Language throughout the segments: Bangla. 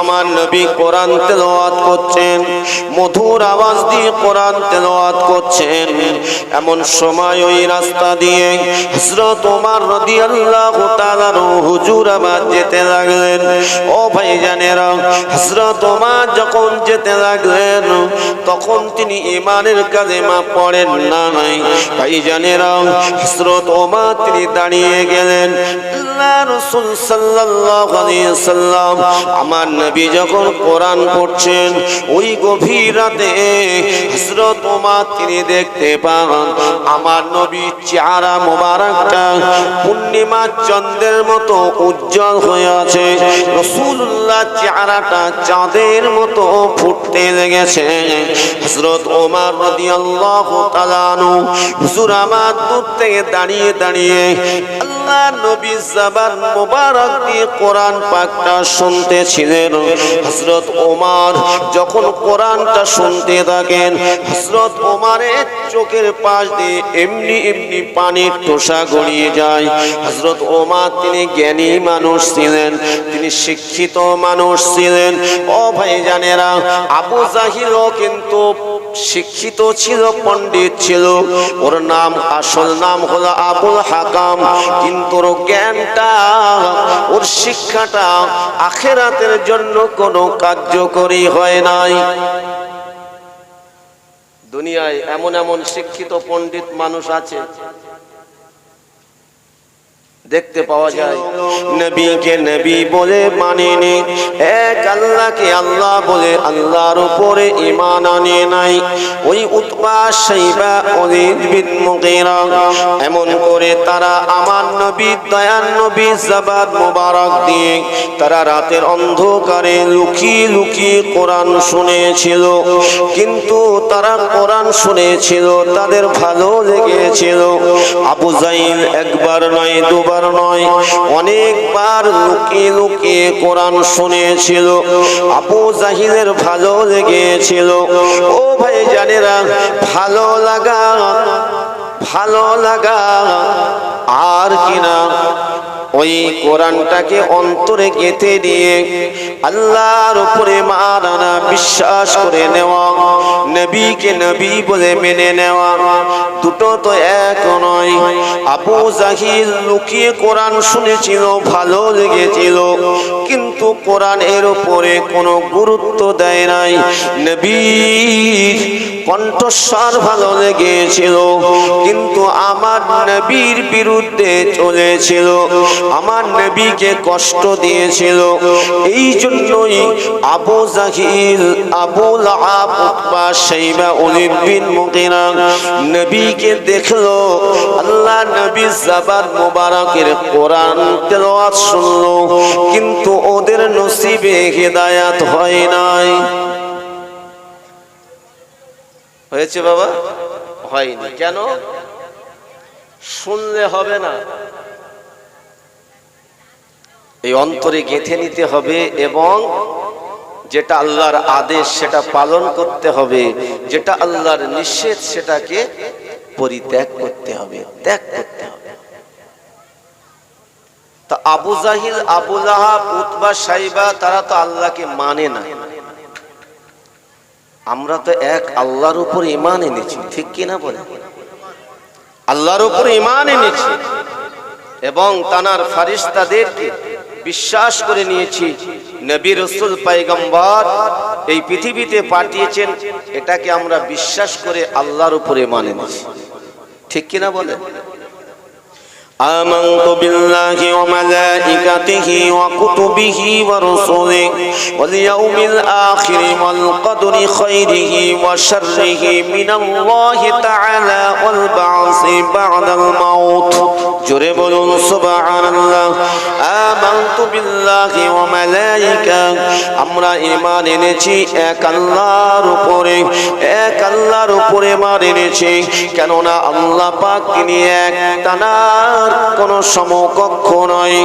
আমার নবী কোরআন তেলাওয়াত করছেন, মধুর আওয়াজ দিয়ে কোরআন তেলাওয়াত করছেন। এমন সময় ওই রাস্তা দিয়ে হযরত ওমর রাদিয়াল্লাহু তাআলার হুজুর আবার যেতে লাগলেন। ও ভাইজানেরা, হযরত ওমর যখন যেতে লাগলেন, তখন তিনি ইমানের কালেমা পড়েন না নাই। ভাইজানেরা, হযরত ওমর তিনি দাঁড়িয়ে গেলেন। আল্লাহ রাসূল সাল্লাল্লাহু আলাইহি আমার নবী যখন কোরআন পড়ছেন, ওই গভীর রাতে হযরত ওমর তিনি দেখতে পান, আমার নবী চেহারা মোবারকটা পূর্ণিমা চন্দ্রের মতো উজ্জ্বল হয়ে আছে। রাসূলুল্লাহ চেহারাটা চাঁদের মতো ফুটতে লেগেছে। হযরত ওমর তাআলা আনহু হুজুর আমার দূর থেকে দাঁড়িয়ে দাঁড়িয়ে আল্লাহ নবী জাবান মোবারক দিয়ে কোরআন পাকটা শুনতেছিলেন। হযরত ওমর যখন কোরআনটা শুনতে থাকেন, হযরত ওমরের চোখের পাশ দিয়ে এমনি এমনি পানির টোসা গড়িয়ে যায়। হযরত ওমর তিনি জ্ঞানী মানুষ ছিলেন, তিনি শিক্ষিত মানুষ ছিলেন। ও ভাই জানেরা আবু জাহিলও কিন্তু শিক্ষিত ছিল, পণ্ডিত ছিল। ওর নাম, আসল নাম হলো আবুল হাকাম। কিন্তু ওর জ্ঞানটা, ওর শিক্ষাটা আখেরাতের জন্য কোনো কার্যকরী হয় নাই। দুনিয়ায় এমন এমন শিক্ষিত, পণ্ডিত মানুষ আছে দেখতে পাওয়া যায়। নবীকে নবী বলে মানেনি। এক আল্লাহকে আল্লাহ বলে আল্লাহর উপরে ঈমান আনে নাই। ওই উতবা, সাইবা ওলিদ বিন মুগীরা। এমন করে তারা আমার নবী দয়ান নবী, জাবাদ মোবারক দিয়ে তারা রাতের অন্ধকারে লুকিয়ে লুকিয়ে কোরআন শুনেছিল। কিন্তু তারা কোরআন শুনেছিল, তাদের ভালো লেগেছিল। আবু জাইল একবার নয়, দুবার নয়। অনেকবার লুকিয়ে লুকিয়ে কোরআন শুনেছিল। আবু জাহিদের ভালো লেগেছিল। ও ভাই জানেরা, ভালো লাগা ভালো লাগা আর কিনা ওই কোরআনটাকে অন্তরে গেঁথে দিয়ে আল্লাহর উপরে মারানা বিশ্বাস করে নেওয়া, নবীকে নবী বলে মেনে নেওয়া, দুটো তো এক নয়। আবু জাহিল লুকিয়ে কোরআন শুনেছিল, ভালো লেগেছিল, কিন্তু কোরআনের উপরে কোনো গুরুত্ব দেয় নাই। নবীর কণ্ঠস্বর ভালো লেগেছিল, কিন্তু আমার নবীর বিরুদ্ধে চলেছিল। আমার নবীকে কষ্ট দিয়েছিল। এই জন্যই Abu Jahl, Abu Lahab, Utba, Shaiba bin নবীকে দেখল। আল্লাহ নবী জাবার মোবারকের কোরআন তেলাওয়াত শুনলো, কিন্তু ওদের নসিবে হেদায়াত হয় নাই। হয়েছে বাবা? হয়নি। কেন? শুনলে হবে না। এই অন্তরে গেঁথে নিতে হবে এবং যেটা আল্লাহর আদেশ সেটা পালন করতে হবে, যেটা আল্লাহর নিষেধ সেটাকে পরিত্যাগ করতে হবে, ত্যাগ করতে হবে। তা আবু জাহিল, আবু সাইবা, তারা তো আল্লাহকে মানে না। আমরা তো এক আল্লাহর উপর ইমান এনেছি, ঠিক কিনা বলে? আল্লাহর উপর ইমান এনেছি এবং তানার ফারিস্তাদেরকে বিশ্বাস করে নিয়েছি, নবী রসুল পাইগম্বর এই পৃথিবীতে পাঠিয়েছেন, এটাকে আমরা বিশ্বাস করে আল্লাহর উপরে মানে ঠিক কিনা বলে? آمنت بالله وملائكته وكتبه ورسله واليوم الآخر والقدر خيره وشره من الله تعالى والبعث بعد الموت جرب سبحان الله آمنت بالله وملائكة আমরা ইমান এনেছি এক আল্লাহর উপরে এক আল্লাহর উপরে মান এনেছি কেননা আল্লাহ পাক তিনি এক টানার কোন সমকক্ষ নয়।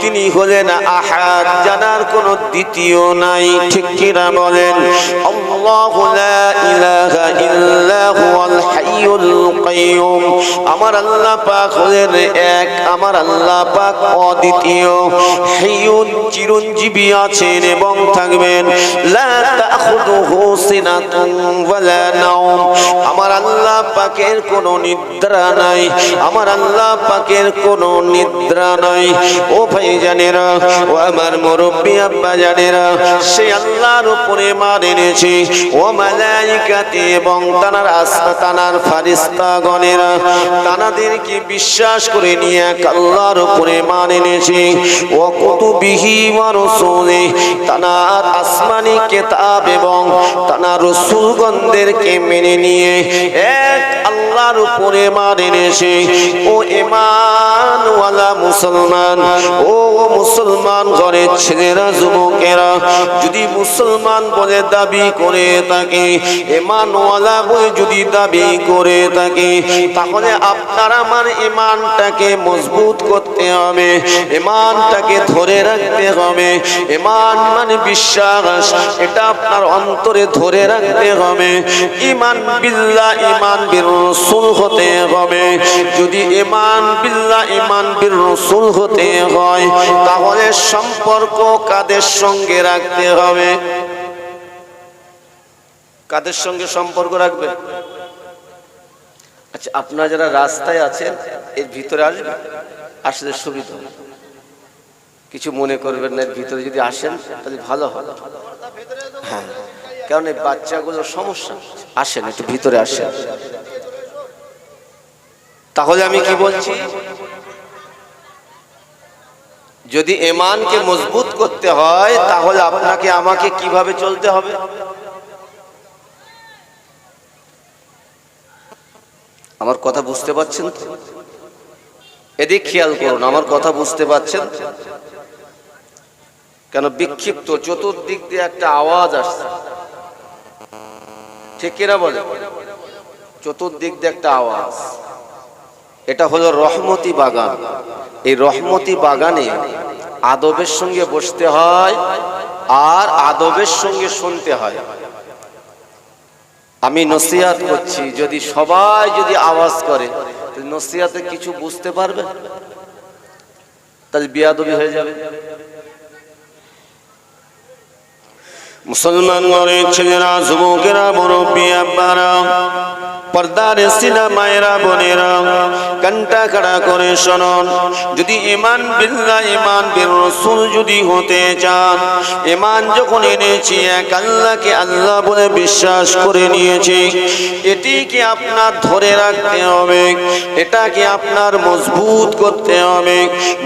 তিনি হলেন আহাদ জানার কোন দ্বিতীয় নাই। ঠিক কিনা বলেন? আমার আল্লাহ পাক হলেন এক, আমার আল্লাহ পাক অদ্বিতীয়। হেয়ুন চিরঞ্জীবী আছেন এবং থাকবেন। আমার আল্লাহ পাকের কোনো নিদ্রা নাই। আমার আল্লাহ পাকের কোনো নিদ্রা নাই। ও ভাই জানেরা ও আমার মুরব্বী আব্বা জানেরা সে আল্লাহর উপরে মার এনেছে। ও মালাইকাতে এবং তানার আস্থা, তানার ফারিস্তা গণেরা তানাদেরকে বিশ্বাস করে নিয়ে আল্লাহর উপরে মান এনেছে। ও কুতুবিহি ওয়া রসুলে তানার আসমানি কেতাব এবং তানার রসুলগণদেরকে মেনে নিয়ে এক আল্লাহর উপরে মান এনেছে। ও ইমানওয়ালা মুসলমান, ও মুসলমান ঘরের ছেলেরা, যুবকেরা, যদি মুসলমান বলে দাবি করে থাকে, ইমানওয়ালা বলে যদি দাবি করে থাকে, তাহলে আপনার আমার ইমানটাকে মজবুত করতে হবে, ইমানটাকে ধরে রাখতে হবে। ইমান মানে বিশ্বাস, এটা আপনার অন্তরে ধরে রাখতে হবে। ইমান বিল্লাহ, ইমান বির রসুল হতে হবে। যদি ইমান বিল্লাহ ইমান বির রসুল হতে হয়, তাহলে সম্পর্ক কাদের সঙ্গে রাখতে হবে? কাদের সঙ্গে সম্পর্ক রাখবে? আচ্ছা আপনারা যারা রাস্তায় আছেন, এর ভিতরে আসবেন? আসলে সুবিধা কিছু মনে করবেন না ভিতরে যদি আসেন, তাহলে ভালো হবে। হ্যাঁ কারণ এই বাচ্চাগুলোর সমস্যা। আসেন, একটু ভিতরে আসেন। তাহলে আমি কি বলছি? যদি এমানকে মজবুত করতে হয়, তাহলে আপনাকে আমাকে কীভাবে চলতে হবে? আমার কথা বুঝতে পারছেন এদিক খেয়াল করুন, আমার কথা বুঝতে পারছেন কেন বিক্ষিপ্ত, চতুর্দিক দিয়ে একটা আওয়াজ আসছে। ঠিক কিনা বলে চতুর্দিক দিয়ে একটা আওয়াজ। এটা হলো রহমতি বাগান। এই রহমতি বাগানে আদবের সঙ্গে বসতে হয় আর আদবের সঙ্গে শুনতে হয়। আমি নসিহাত করছি, যদি সবাই যদি আওয়াজ করে নসিহাতে কিছু বুঝতে পারবে? তাহলে বিয়াদবি হয়ে যাবে। মুসলমান ঘরের ছেলেরা, যুবকেরা, মুরব্বী আব্বারা পর্দার সিনা মায়েরা বোনেরা কান্টা কাড়া করে শোনন। যদি ইমান বিল্লাহ ইমান বিল রসুল যদি হতে চান ইমান যখন এনেছি, এক আল্লাহকে আল্লাহ বলে বিশ্বাস করে নিয়েছি এটিকে আপনার ধরে রাখতে হবে? এটাকে আপনার মজবুত করতে হবে?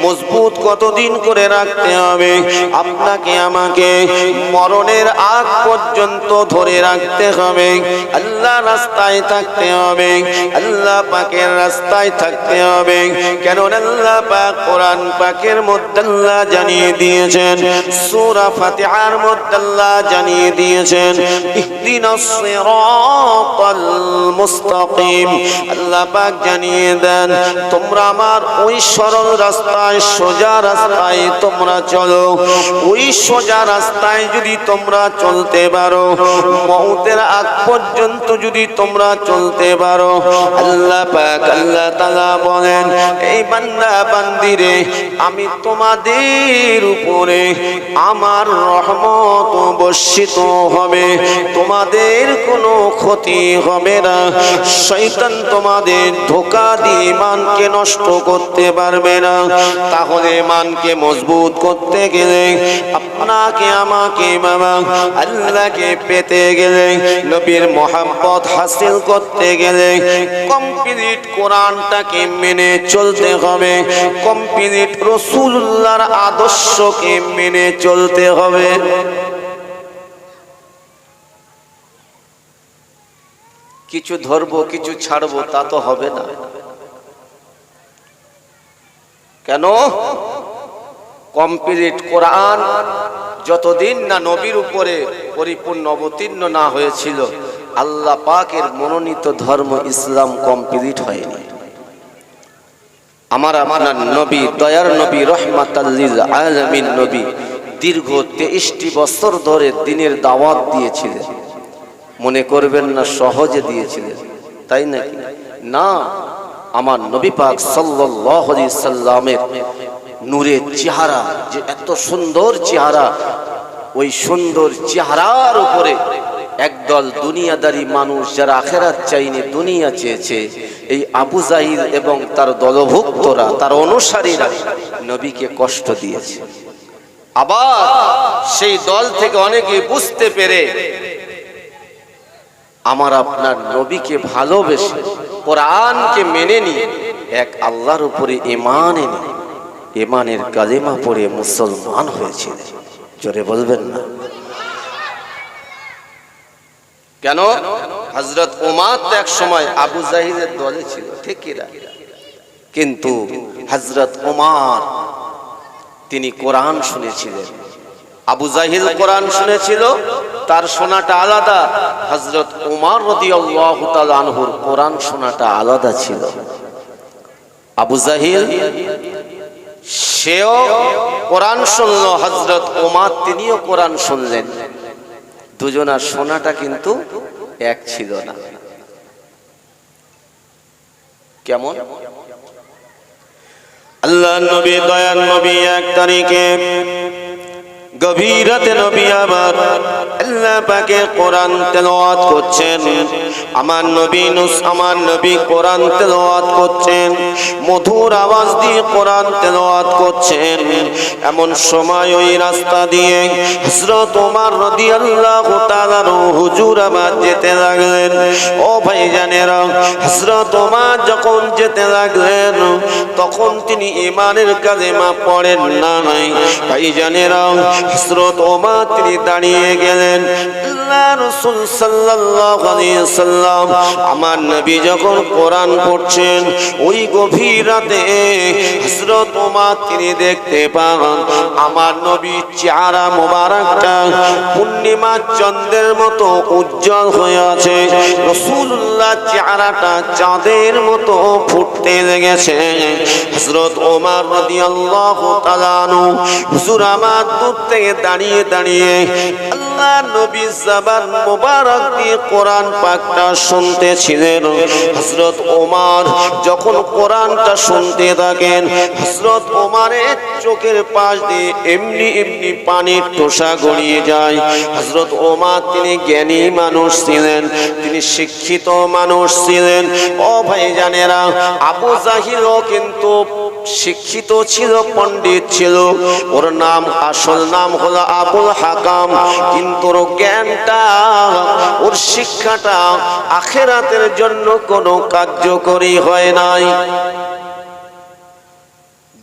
মজবুত কতদিন করে রাখতে হবে? আপনাকে আমাকে মরণের আগ পর্যন্ত ধরে রাখতে হবে। আল্লাহ রাস্তায় থাকতে হবে। আল্লাহ পাকের রাস্তায় থাকতে হবে। কেন আল্লাহ পাক কোরআন পাকের মধ্যে আল্লাহ জানিয়ে দিয়েছেন, সূরা ফাতিহার মধ্যে আল্লাহ জানিয়ে দিয়েছেন, ইহদিনাস সিরাতাল মুস্তাকিম। আল্লাহ পাক জানিয়ে দেন, তোমরা আমার ওই সরল রাস্তায়, সোজা রাস্তায় তোমরা চলো। ওই সোজা রাস্তায় যদি তোমরা চলতে পারো মৌতের আগ পর্যন্ত যদি তোমরা চলতে পারো। আল্লাহ পাক আল্লাহ তাআলা বলেন, এই বান্দা বান্দিরে, আমি তোমাদের উপরে আমার রহমত বর্ষিত হবে। তোমাদের কোনো ক্ষতি হবে না। শয়তান তোমাদের ধোকা দিয়ে মানকে নষ্ট করতে পারবে না। তাহলে মানকে মজবুত করতে গেলে আপনাকে, আমাকে, বাবা, আল্লাহকে পেতে গেলে নবীর মোহাম্মত হাসিল করতে গেলে কমপ্লিট কোরআনটাকে মেনে চলতে হবে কমপ্লিট রসুল্লাহর আদর্শকে মেনে চলতে হবে। কিছু ধরবো, কিছু ছাড়বো, তা তো হবে না। কেন? কমপ্লিট কোরআন যতদিন না নবীর উপরে পরিপূর্ণ অবতীর্ণ না হয়েছিল আল্লাহ পাকের মনোনীত ধর্ম ইসলাম কমপ্লিট হয়নি। আমার আপনার নবী, দয়ার নবী রহমাতাল্লিল নবী দীর্ঘ তেইশটি বছর ধরে দিনের দাওয়াত দিয়েছিলেন। মনে করবেন না, সহজে দিয়েছিলেন। তাই নাকি? না, আমার নবী পাক আলাইহি সাল্লামের নূরের চেহারা, যে এত সুন্দর চেহারা, ওই সুন্দর চেহারার উপরে একদল দুনিয়াদারি মানুষ যারা আখেরাত চাইনি দুনিয়া চেয়েছে, এই আবু জাহিদ এবং তার দলভুক্তরা, তার অনুসারীরা নবীকে কষ্ট দিয়েছে। আবার সেই দল থেকে অনেকে বুঝতে পেরে, আমার আপনার নবীকে ভালোবেসে কোরআনকে মেনে নিয়ে এক আল্লাহর উপরে ইমান এনে ইমানের কালেমা পড়ে মুসলমান হয়েছিল জোরে বলবেন না। কেন? হজরত ওমার তো এক সময় আবু জাহিদের দলে ছিল, ঠিক কিন্তু হজরত ওমার তিনি কোরআন শুনেছিলেন। আবু জাহিল কোরআন শুনেছিল, তার শোনাটা আলাদা। হজরত উমার আনহুর কোরআন শোনাটা আলাদা ছিল। আবু জাহিল, সেও কোরআন শুনলো হজরত ওমার তিনিও কোরআন শুনলেন। দুজনার সোনাটা কিন্তু এক ছিল না। কেমন? আল্লাহ নবী দয়াল নবী এক তারিখে গভীর রাতে নবী আবার আল্লাহ পাকে কোরআন তেলাওয়াত করছেন। আমার নবী নুস, আমার নবী কোরআন তেলাওয়াত করছেন। মধুর আওয়াজ দিয়ে কোরআন তেলাওয়াত করছেন। এমন সময় ওই রাস্তা দিয়ে হযরত ওমর রাদিয়াল্লাহু তাআলার হুজুর আবার যেতে লাগলেন। ও ভাইজানেরা, হযরত ওমর যখন যেতে লাগলেন, তখন তিনি ইমানের কালেমা পড়েন না নাই। ভাইজানেরা হযরত ওমর, তিনি দাঁড়িয়ে গেলেন। আল্লাহ রাসূল আমার নবী যখন কোরআন পড়ছেন, ওই গভীর রাতে হযরত ওমর তিনি দেখতে পান, আমার নবী চেহারা মোবারকটা পূর্ণিমা চন্দ্রের মতো উজ্জ্বল হয়ে আছে। রাসূলুল্লাহ চেহারাটা চাঁদের মতো ফুটতে লেগেছে। হযরত ওমর তাআলা আনহু, হুজুর, আমার দূর থেকে দাঁড়িয়ে দাঁড়িয়ে আল্লাহ নবী জবান মোবারক দিয়ে কোরআন পাকটা শুনতেছিলেন। হযরত ওমর যখন কোরআনটা শুনতে থাকেন, হযরত ওমরের চোখের পাশ দিয়ে এমনি এমনি পানির টোসা গড়িয়ে যায়। হযরত ওমর তিনি জ্ঞানী মানুষ ছিলেন, তিনি শিক্ষিত মানুষ ছিলেন। ও ভাইজানেরা, আবু জাহিরও কিন্তু শিক্ষিত ছিল, পণ্ডিত ছিল। ওর নাম, আসল নাম হলো আবুল হাকাম। কিন্তু ওর জ্ঞানটা, ওর শিক্ষাটা আখেরাতের জন্য কোনো কার্যকরী হয় নাই।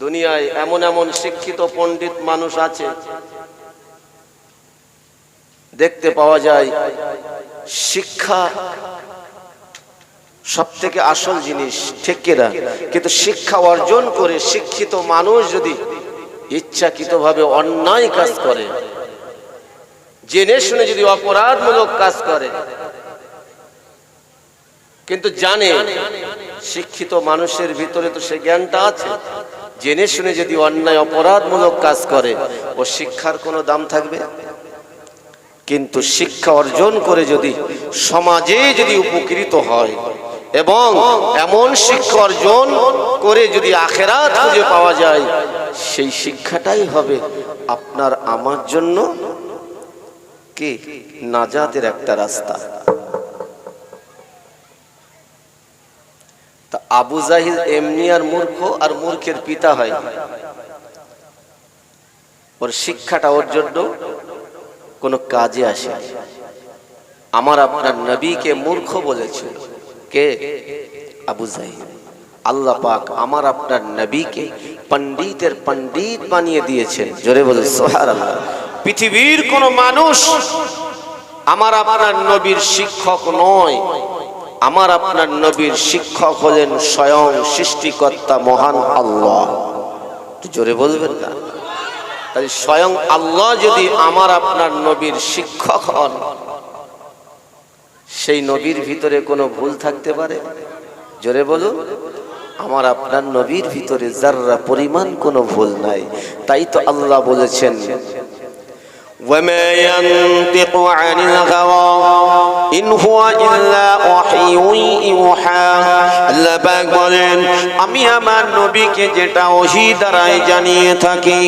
দুনিয়ায় এমন এমন শিক্ষিত, পণ্ডিত মানুষ আছে। দেখতে পাওয়া যায়, শিক্ষা সব থেকে আসল জিনিস ঠিক কিনা? কিন্তু শিক্ষা অর্জন করে শিক্ষিত মানুষ যদি ইচ্ছাকৃতভাবে অন্যায় কাজ করে, জেনে শুনে যদি অপরাধমূলক কাজ করে, কিন্তু জানে শিক্ষিত মানুষের ভিতরে তো সে জ্ঞানটা আছে, জেনে শুনে যদি অন্যায় অপরাধমূলক কাজ করে, ও শিক্ষার কোনো দাম থাকবে? কিন্তু শিক্ষা অর্জন করে যদি সমাজে যদি উপকৃত হয় এবং এমন শিক্ষা অর্জন করে যদি আখেরাত খুঁজে পাওয়া যায়, সেই শিক্ষাটাই হবে আপনার আমার জন্য কি নাজাতের একটা রাস্তা। তা আবু জাহিদ এমনি আর মূর্খ আর মূর্খের পিতা হয়। ওর শিক্ষাটা ওর জন্য কোনো কাজে আসে। আমার আপনার নবীকে মূর্খ বলেছিল কে? আবু জাহিদ আল্লাহ পাক আমার আপনার নবীকে পণ্ডিতের পণ্ডিত বানিয়ে দিয়েছেন। জোরে বলে পৃথিবীর কোন মানুষ আমার আপনার নবীর শিক্ষক নয়। আমার আপনার নবীর শিক্ষক হলেন স্বয়ং সৃষ্টিকর্তা মহান আল্লাহ। জোরে বলবেন না? তাই স্বয়ং আল্লাহ যদি আমার আপনার নবীর শিক্ষক হন সেই নবীর ভিতরে কোনো ভুল থাকতে পারে? জোরে বলুন। আমার আপনার নবীর ভিতরে যাররা পরিমাণ কোনো ভুল নাই, তাই তো আল্লাহ বলেছেন وما ينطق عن الهوى إن هو إلا وحي يوحى আল্লাহ পাক বলেন আমি আমার নবীকে যেটা ওহি দ্বারাই জানিয়ে থাকি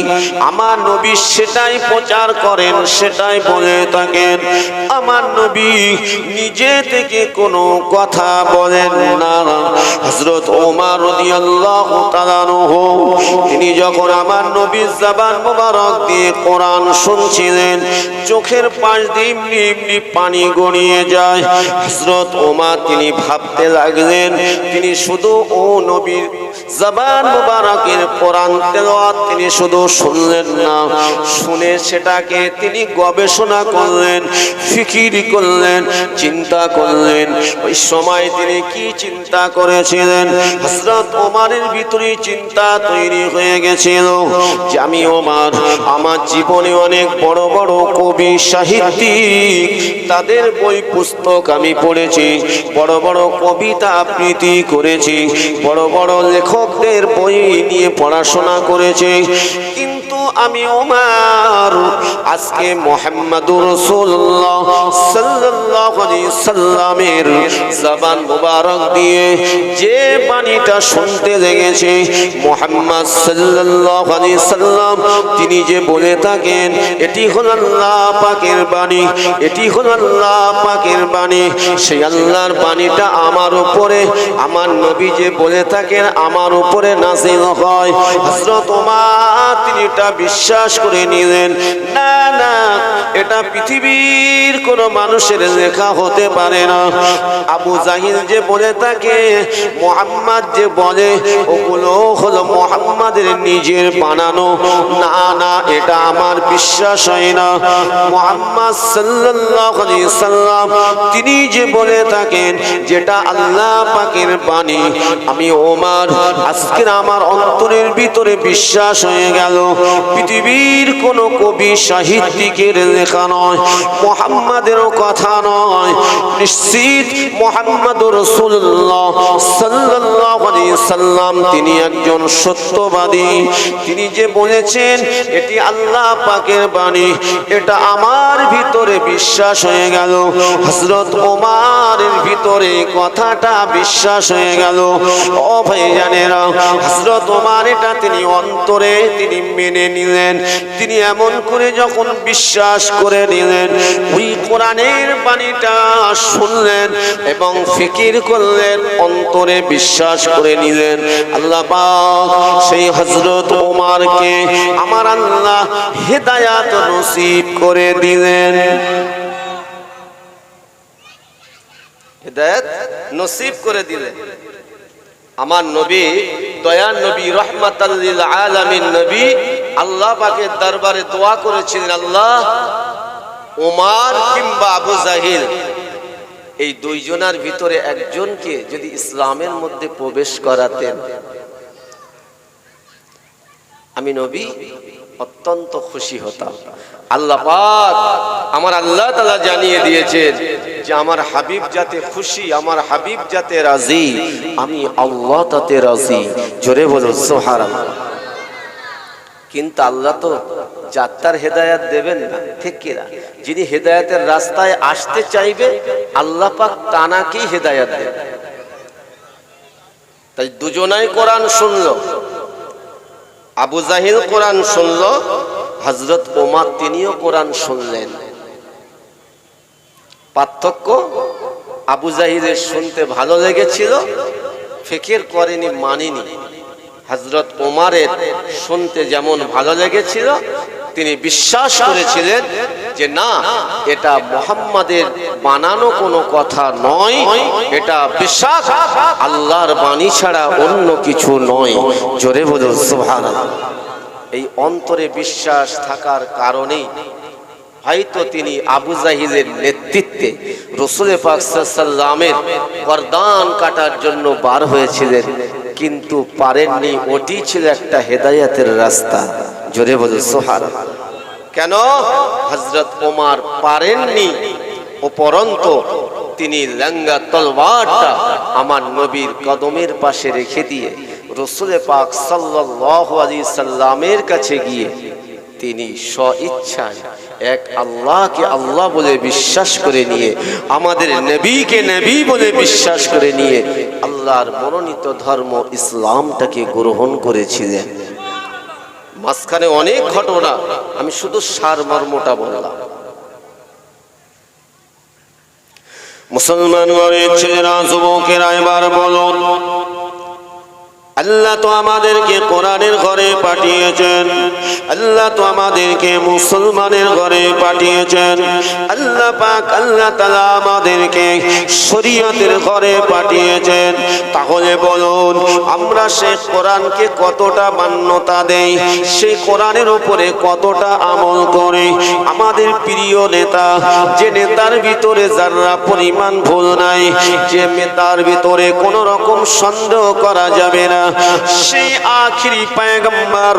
আমার নবী সেটাই প্রচার করেন সেটাই বলে থাকেন আমার নবী নিজে থেকে কোনো কথা বলেন না হযরত ওমর রাদিয়াল্লাহু তাআলা আনহু তিনি যখন আমার নবীর জবান মোবারক দিয়ে কোরআন শুনছিলেন চোখের পাশ দিয়ে এমনি পানি গড়িয়ে যায়। হজরত ওমা তিনি ভাবতে লাগলেন, তিনি শুধু ও নবীর জবান মুবারকের কোরআন তেলাওয়াত তিনি শুধু শুনলেন না। শুনে সেটাকে তিনি গবেষণা করলেন, ফিকির করলেন, চিন্তা করলেন। ওই সময় তিনি কি চিন্তা করেছিলেন? হযরত ওমারের ভিতরে চিন্তা তৈরি হয়ে গেছিল যে আমি ওমার, আমার জীবনে অনেক বড় বড় কবি, সাহিত্যিক, তাদের বই পুস্তক আমি পড়েছি, বড় বড় কবিতা আবৃত্তি করেছি, বড় বড় লেখকদের বই নিয়ে পড়াশোনা করেছে। কিন্তু আমি ওমার, আজকে মোহাম্মদুর রাসূলুল্লাহ সাল্লাল্লাহু সাল্লামের জবান মুবারক দিয়ে যে বাণীটা শুনতে লেগেছে, মোহাম্মদ সাল্লাল্লাহু আলাইহি সাল্লাম, তিনি যে বলে থাকেন, এটি হল আল্লাহ পাকের বাণী, এটি হল আল্লাহ পাকের বাণী, সেই আল্লাহর বাণীটা আমার উপরে, আমার নবী যে বলে থাকেন আমার উপরে নাজিল হয়। হযরত ওমর তিনি এটা বিশ্বাস করে নিলেন, না না, এটা পৃথিবীর কোন মানুষের লেখা হতে পারে না। আবু জাহিল যে বলে থাকে, মোহাম্মদ যে বলে, ওগুলো হলো মোহাম্মদের নিজের বানানো। না না, এটা আমার বিশ্বাস হয় না। মোহাম্মদ সাল্লাল্লাহু আলাইহি সাল্লাম, তিনি যে বলে থাকেন, যেটা আল্লাহ পাকের বাণী, আমি ওমর আজকের আমার অন্তরের ভিতরে বিশ্বাস হয়ে গেল। পৃথিবীর কোন কবি সাহিত্যিকের লেখা নয়, মোহাম্মদেরও কথা নয়। নিশ্চিত মোহাম্মদ রসুল্লাহ আলাইহি সাল্লাম তিনি একজন সত্যবাদী। তিনি যে বলেছেন, এটি আল্লাহ পাকের বাণী, এটা আমার ভিতরে বিশ্বাস হয়ে গেল। হযরত ওমারের ভিতরে কথাটা বিশ্বাস হয়ে গেল। ভাই জানেরা হযরত ওমার এটা তিনি অন্তরে তিনি মেনে নিলেন। তিনি এমন করে যখন বিশ্বাস করে নিলেন, ওই কোরআনের বাণীটা শুনলেন এবং ফিকির করলেন, অন্তরে বিশ্বাস করে নিলেন। আল্লাহ সেই হযরত ওমারকে আমার আল্লাহ হেদায়াত নসিব করে দিলেন। হেদায়াত নসিব করে দিলেন। আমার নবী, দয়ার নবী রহমাতাল্লিল আলামিন নবী, আল্লাহ পাকের দরবারে দোয়া করেছিলেন, আল্লাহ ওমার কিংবা আবু জাহিল, এই দুইজনার ভিতরে একজনকে যদি ইসলামের মধ্যে প্রবেশ করাতেন। আমি নবী অত্যন্ত খুশি হতাম। আল্লাহ পাক আমার আল্লাহ তালা জানিয়ে দিয়েছেন যে আমার হাবিব যাতে খুশি, আমার হাবিব যাতে রাজি, আমি আল্লাহ তাতে রাজি। জোরে বলো সোহার কিন্তু আল্লাহ তো যাত্রার হেদায়াত দেবেন না, ঠিক কিনা যিনি হেদায়াতের রাস্তায় আসতে চাইবে, আল্লাহ পাক তানাকেই হেদায়াত দেবে তাই দুজনাই কোরআন শুনল। আবু জাহিল কোরআন শুনল হজরত ওমার তিনিও কোরআন শুনলেন। পার্থক্য আবু জাহিদের শুনতে ভালো লেগেছিল, ফেকের করেনি, মানিনি। হজরত ওমারের শুনতে যেমন ভালো লেগেছিল, তিনি বিশ্বাস করেছিলেন যে না, এটা মোহাম্মদের বানানো কোনো কথা নয়, এটা বিশ্বাস আল্লাহর বাণী ছাড়া অন্য কিছু নয়। জোরে বলুন সুভান এই অন্তরে বিশ্বাস থাকার কারণেই হয়তো তিনি আবু জাহিদের নেতৃত্বে রসুলে পাকসাল্লামের গরদান কাটার জন্য বার হয়েছিলেন, কিন্তু পারেননি, ওটি ছিল একটা হেদায়াতের রাস্তা। জোরে বলে সোহার কেন? হজরত ওমার পারেননি উপরন্ত তিনি লেঙ্গা তলবারটা আমার নবীর কদমের পাশে রেখে দিয়ে রসুলে পাক সাল্লাল্লাহু আলাইহি সাল্লামের কাছে গিয়ে তিনি স্ব ইচ্ছায় এক আল্লাহকে আল্লাহ বলে বিশ্বাস করে নিয়ে, আমাদের নবীকে নবী বলে বিশ্বাস করে নিয়ে আল্লাহর মনোনীত ধর্ম ইসলামটাকে গ্রহণ করেছিলেন। মাঝখানে অনেক ঘটনা, আমি শুধু সারমর্মটা বললাম। মুসলমান ছেলেরা, যুবকেরা, এবার বলুন আল্লাহ তো আমাদেরকে কোরআনের ঘরে পাঠিয়েছেন। আল্লাহ তো আমাদেরকে মুসলমানের ঘরে পাঠিয়েছেন। আল্লাহ পাক, আল্লাহ তালা আমাদেরকে শরীয়তের ঘরে পাঠিয়েছেন। তাহলে বলুন, আমরা সে কোরআনকে কতটা মান্যতা দেই? সেই কোরআনের উপরে কতটা আমল করে? আমাদের প্রিয় নেতা, যে নেতার ভিতরে যারা পরিমাণ ভুল নাই, যে নেতার ভিতরে কোনো রকম সন্দেহ করা যাবে না। সেই আখিরি পায়গম্বর